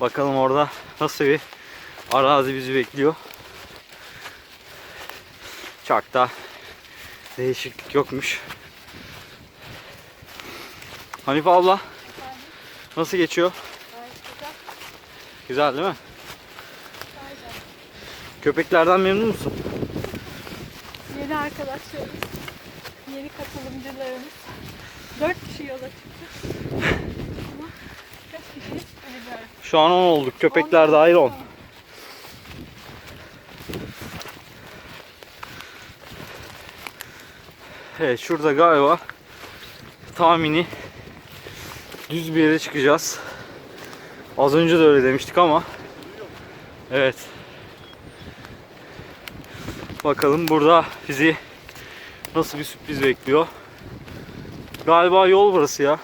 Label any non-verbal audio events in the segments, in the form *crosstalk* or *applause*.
Bakalım orada nasıl bir arazi bizi bekliyor. Çok da değişiklik yokmuş. Hanife abla nasıl geçiyor? Güzel değil mi? Köpeklerden memnun musun? Yeni arkadaşlarımız, yeni katılımcılarımız. Dört kişi yola çıktı. Ama kaç kişiyiz bilmiyorum. Şu an 10 olduk. Köpekler dahil 10. Evet şurada galiba tahmini düz bir yere çıkacağız. Az önce de öyle demiştik ama evet. Bakalım burada bizi nasıl bir sürpriz bekliyor. Galiba yol burası ya.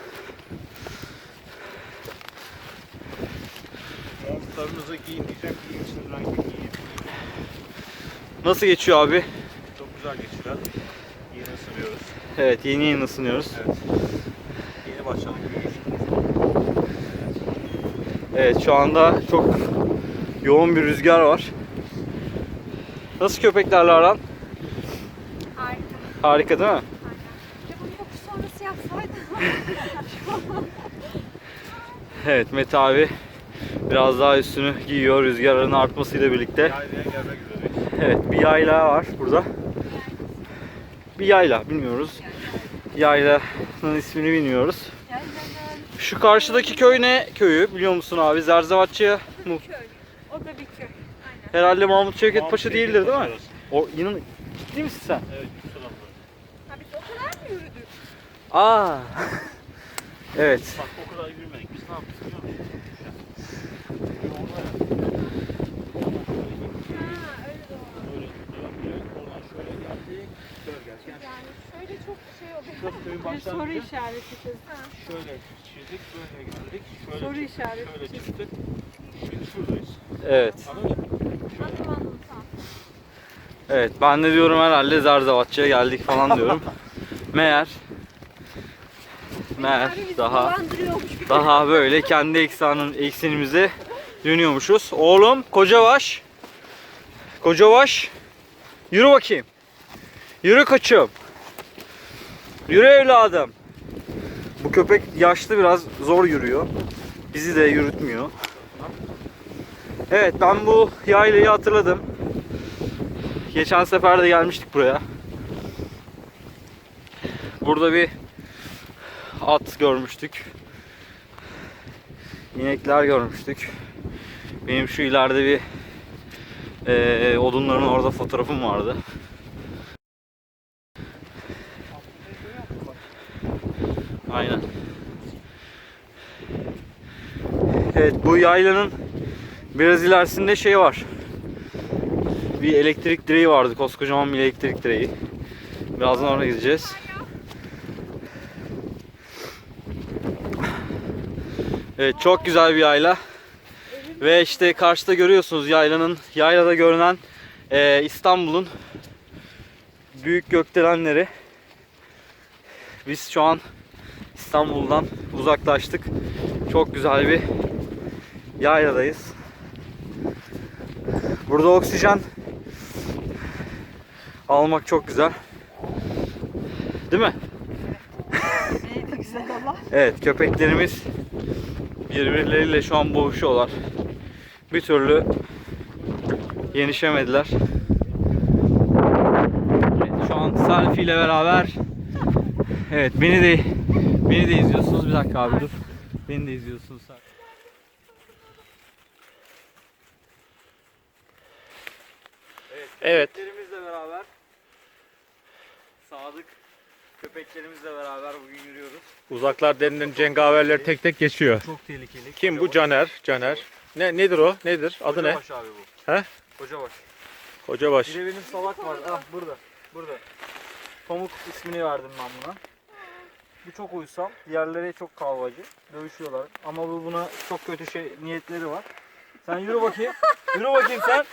Nasıl geçiyor abi? Çok güzel geçiyor. Yeni ısınıyoruz. Evet yeni yeni ısınıyoruz. Evet. Yeni başladık. Evet şu anda çok yoğun bir rüzgar var. Nasıl köpeklerle aran? Harika. Harika değil mi? Ya bunu yokuş sonrası yapsaydım. *laughs* Evet Mete abi biraz daha üstünü giyiyor rüzgarın artmasıyla birlikte. Evet bir yayla var burada. Bir yayla bilmiyoruz. Yaylanın ismini bilmiyoruz. Şu karşıdaki köy ne köyü biliyor musun abi? Zerzevatçı mu? köy. O da bir köy. Aynen. Herhalde Mahmut Şevket Mahmut Paşa Şevket değildir değil mi? O inan ciddi misin sen? Evet, Ha biz o kadar mı yürüdük? Aa. *laughs* evet. Bak o kadar yürümedik. Biz ne yaptık biliyor musun? Ha öyle de var. Böyle döndük. Oradan şöyle Yani şöyle çok şey başlangıcı. soru işareti çizdi. Ha. Şöyle çizdik, böyle geldik. Şöyle Soru çıktık, işareti Şöyle çizdik. çıktık. Şimdi şuradayız. Evet. Anladın mı? Evet ben de diyorum herhalde Zerzevatçı'ya geldik falan diyorum. *laughs* Meğer meğer daha daha böyle kendi eksanın eksenimize dönüyormuşuz. Oğlum Kocabaş. Kocabaş. Yürü bakayım. Yürü koçum. Yürü evladım. Bu köpek yaşlı biraz zor yürüyor. Bizi de yürütmüyor. Evet ben bu yaylayı hatırladım. Geçen sefer de gelmiştik buraya. Burada bir at görmüştük. İnekler görmüştük. Benim şu ileride bir eee, odunların orada fotoğrafım vardı. Aynen. Evet bu yaylanın biraz ilerisinde şey var. Bir elektrik direği vardı. Koskocaman bir elektrik direği. Birazdan oraya gideceğiz. Evet çok güzel bir yayla. Ve işte karşıda görüyorsunuz yaylanın yaylada görünen eee, İstanbul'un büyük gökdelenleri. Biz şu an İstanbul'dan uzaklaştık. Çok güzel bir yayladayız. Burada oksijen almak çok güzel. Değil mi? Neydi güzel Allah. Evet köpeklerimiz birbirleriyle şu an boğuşuyorlar. Bir türlü yenişemediler. Evet, şu an selfie ile beraber Evet beni de beni de izliyorsunuz. Bir dakika abi dur. Beni de izliyorsunuz. Evet. Köpeklerimizle beraber Sadık köpeklerimizle beraber bugün yürüyoruz. Uzaklar denilen cengaverler tek tek geçiyor. Çok tehlikeli. Kim bu? Caner. Caner. Ne nedir o? Nedir? Adı ne? Kocabaş abi bu. He? Kocabaş. Kocabaş. Bir de benim salak var. Ah burada. Burada. Pamuk ismini verdim ben buna. Bu çok uysal. Diğerleri çok kavgacı. Dövüşüyorlar. Ama bu buna çok kötü şey niyetleri var. Sen yürü bakayım. yürü bakayım sen.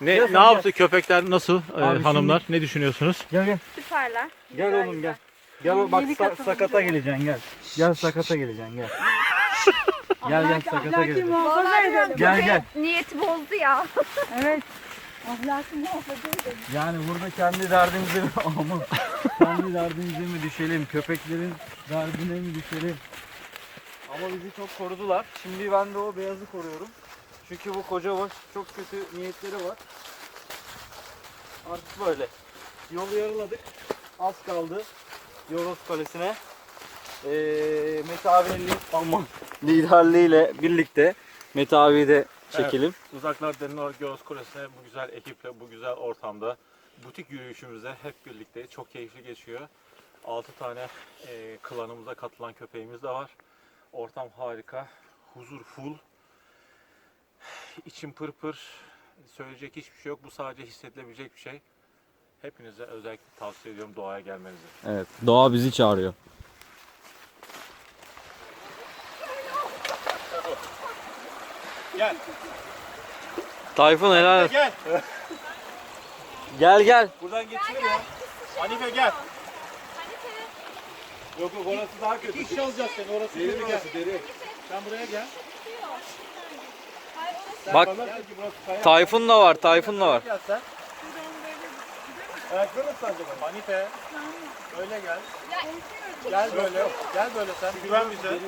Ne Gel ne sen yaptı köpekler nasıl e, Abi hanımlar? Ne düşünüyorsunuz? Gel gel. Süperler. Gel Güzel, oğlum güzel. gel. Gel bak Yeni sa- katılımcı. sakata geleceksin gel. Gel sakata geleceksin gel. Gel gel sakata Ahlaki gel. muhafaza edelim. Gel gel. Niyeti bozdu ya. Evet. Yani burada kendi derdimize mi *laughs* aman kendi derdimize mi düşelim? Köpeklerin derdine mi düşelim? Ama bizi çok korudular. Şimdi ben de o beyazı koruyorum. Çünkü bu koca baş çok kötü niyetleri var. Artık böyle. Yolu yarıladık. Az kaldı. Yoros Kalesi'ne. Ee, Mete abinin aman liderliğiyle birlikte Mete abiyi de çekelim. Uzaklar Deniz Göz Kulesi'ne bu güzel ekiple, bu güzel ortamda butik yürüyüşümüze hep birlikte çok keyifli geçiyor. 6 tane e, klanımıza katılan köpeğimiz de var. Ortam harika, huzur full. İçim pır pır. Söyleyecek hiçbir şey yok. Bu sadece hissedilebilecek bir şey. Hepinize özellikle tavsiye ediyorum doğaya gelmenizi. Evet, doğa bizi çağırıyor. Gel. Tayfun helal et. Gel. Gel gel. Buradan geçilir ya. Hanife gel. Yok yok orası daha kötü. İki kişi alacağız seni orası deri orası deri. Sen buraya gel. Bak Gel ki burası kaya. Tayfun da var, Tayfun da var. Gel sen. Ayaklarını ıslanacak ama. Hanife. Böyle gel. Gel böyle. Gel böyle sen. Güven bize.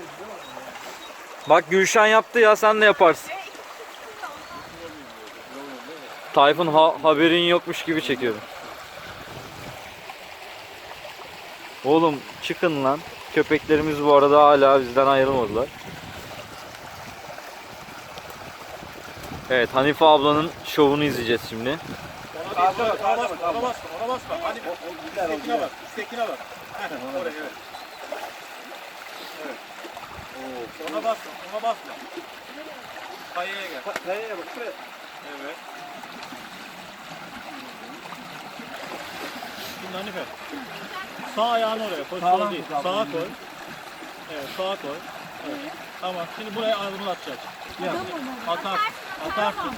Bak Gülşen yaptı ya sen de yaparsın. Tayfun ha- haberin yokmuş gibi çekiyorum. Oğlum çıkın lan. Köpeklerimiz bu arada hala bizden ayrılmadılar. Evet Hanife ablanın şovunu izleyeceğiz şimdi. Ona basma. Ona basma. Ona basma. Ona basma. Hadi. Üstekine bak. Üstekine bak. Heh, Oraya evet. Evet. Oo, Ona basma. Ona basma. Kayaya gel. Kayaya bak. Şuraya. Evet. Şimdi Hanife. Sağ ayağını oraya koy. Sola değil. Sağa koy. Evet sağa koy. Evet. Tamam. Şimdi buraya adımını atacağız. Ya. Atarsın. Atarsın. Atam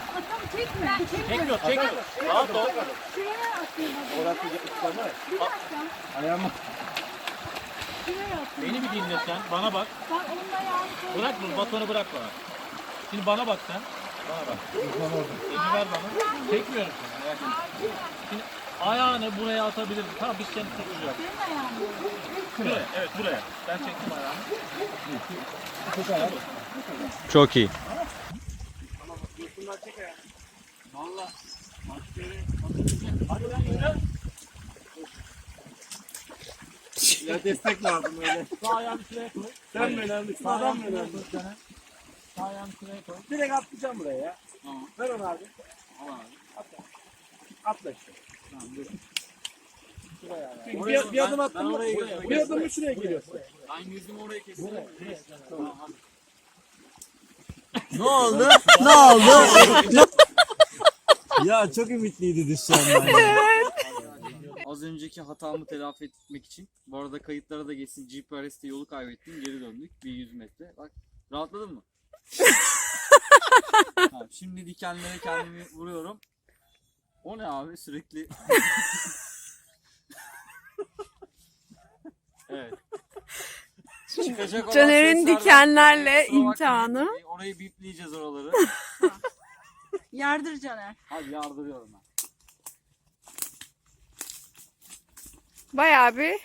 çekme. Çekmiyor. Çekmiyor. Rahat ol. Şuraya atayım. hadi. Bir dakika. Ayağımı. Beni bir dinle sen. Bana bak. Ben onun ayağını. Bırak bunu, batonu bırak bana. Şimdi bana bak sen. Bana bak. Elini ver bana. Çekmiyorum seni. Şimdi ayağını buraya atabilirsin. Tamam biz seni tutacağız. Buraya, evet buraya. Ben çektim ayağını. Çok iyi. Ya destek lazım öyle. Sağ ayağını şuraya koy. Sen mi önemli? Sağdan mı önemli? Sağ ayağını şuraya koy. Direkt atlayacağım buraya ya. Tamam. Ver onu abi. Al abi. Atla. Atla işte. Tamam dur. Bir, bir adım attın mı? Bir adım mı şuraya geliyorsun? Ya çok ümitliydi düşeceğim Az önceki hatamı telafi etmek için. Bu arada kayıtlara da geçsin. GPS'te yolu kaybettim. Geri döndük. Bir 100 metre. Bak rahatladın mı? *laughs* tamam, şimdi dikenlere kendimi vuruyorum. O ne abi sürekli. *laughs* evet. Çıkacak olan Caner'in seslerden- dikenlerle Kusura bakmayın. imtihanı. Orayı bipleyeceğiz oraları. Yardır Caner. Hadi yardırıyorum ben. Bayağı bir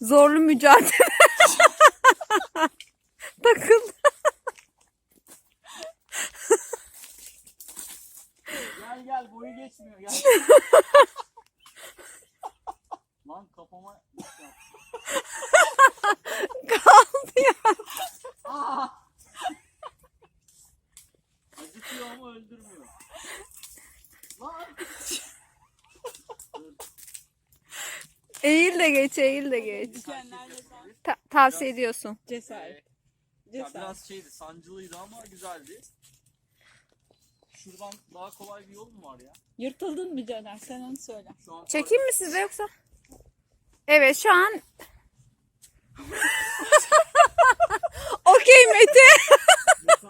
zorlu mücadele. *laughs* Takıldı. Gel gel boyu geçmiyor gel. Lan kafama Kaldı ya. Aa! Acıtıyor ama öldürmüyor. Lan! Eğil de geç, eğil de geç. Ta- tavsiye ediyorsun. Cesaret. Ya biraz şeydi, sancılıydı ama güzeldi. Şuradan daha kolay bir yol mu var ya? Yırtıldın mı Caner? Sen onu söyle. Şu an Çekeyim mi size yoksa? Evet şu an *laughs* Okey Mete.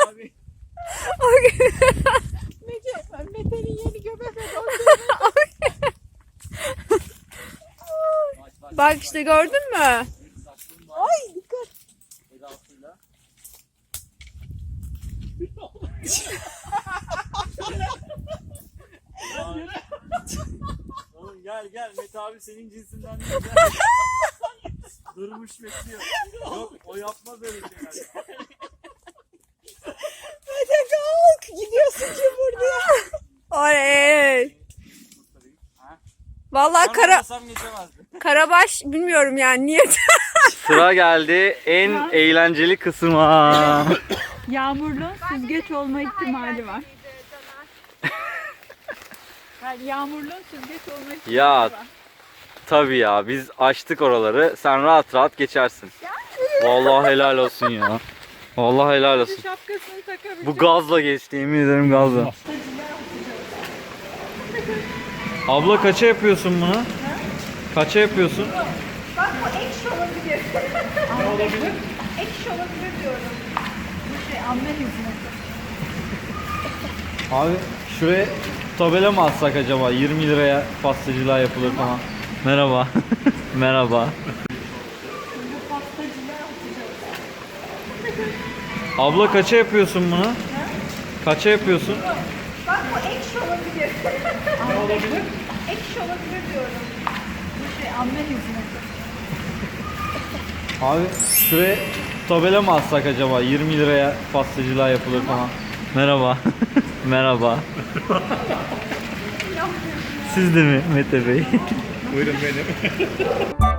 abi. *laughs* Okey. Mete, Mete'nin yeni Bak işte gördün mü? Ay dikkat. Oğlum gel gel Mete abi senin cinsinden değil gel. *laughs* Durmuş bekliyor. Yok o yapmaz öyle şeyler. Hadi kalk. Gidiyorsun ki burada. Oley. Vallahi kara, Karamasam geçemezdim. Karabaş bilmiyorum yani niye. Sıra geldi en eğlenceli kısma. Yağmurlu süzgeç olma ihtimali var. Hayır, yağmurlu süzgeç olma ihtimali Ya var. tabii ya biz açtık oraları. Sen rahat rahat geçersin. Vallahi helal olsun ya. Vallahi helal olsun. Şapkasını. Bu gazla geçti yemin ederim gazla. Abla kaça yapıyorsun bunu? Kaça yapıyorsun? Bak bu ekşi olabilir. Ne olabilir? Ekşi olabilir diyorum. şey, anlar hizmeti. Abi şuraya tabela mı atsak acaba? 20 liraya pastacılığa yapılır falan. Merhaba. *laughs* Merhaba. Abla kaça yapıyorsun bunu? Kaça yapıyorsun? Bak bu ekşi olabilir. Ne olabilir? Ekşi olabilir diyorum. Hizmeti. Abi şuraya tabela mı atsak acaba? 20 liraya pastacılığa yapılır falan. *laughs* Merhaba. Merhaba. Siz de mi Mete Bey? Buyurun benim.